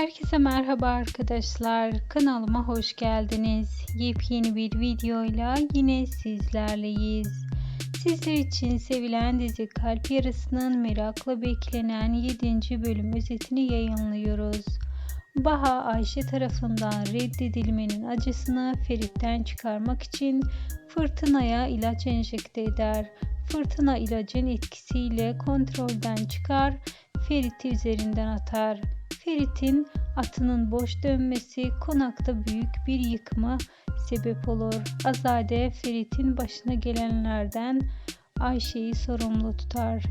Herkese merhaba arkadaşlar. Kanalıma hoş geldiniz. Yepyeni bir videoyla yine sizlerleyiz. Sizler için sevilen dizi Kalp Yarısı'nın merakla beklenen 7. bölüm özetini yayınlıyoruz. Baha Ayşe tarafından reddedilmenin acısını Ferit'ten çıkarmak için Fırtına'ya ilaç enjekte eder. Fırtına ilacın etkisiyle kontrolden çıkar, Ferit'i üzerinden atar. Ferit'in atının boş dönmesi konakta büyük bir yıkıma sebep olur. Azade Ferit'in başına gelenlerden Ayşe'yi sorumlu tutar.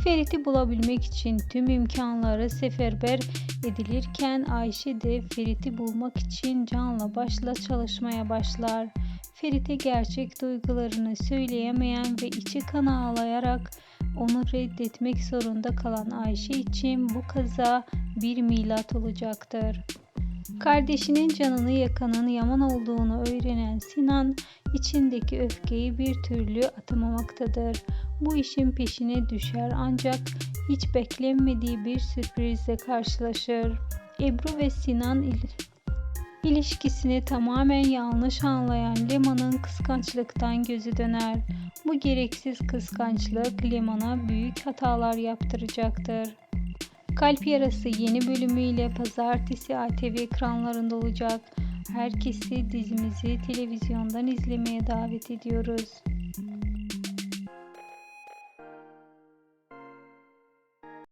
Ferit'i bulabilmek için tüm imkanları seferber edilirken Ayşe de Ferit'i bulmak için canla başla çalışmaya başlar. Ferit'e gerçek duygularını söyleyemeyen ve içi kan ağlayarak onu reddetmek zorunda kalan Ayşe için bu kaza bir milat olacaktır. Kardeşinin canını yakanın Yaman olduğunu öğrenen Sinan içindeki öfkeyi bir türlü atamamaktadır. Bu işin peşine düşer ancak hiç beklenmediği bir sürprizle karşılaşır. Ebru ve Sinan il ilişkisini tamamen yanlış anlayan Leman'ın kıskançlıktan gözü döner. Bu gereksiz kıskançlık Leman'a büyük hatalar yaptıracaktır. Kalp Yarası yeni bölümüyle pazartesi ATV ekranlarında olacak. Herkesi dizimizi televizyondan izlemeye davet ediyoruz.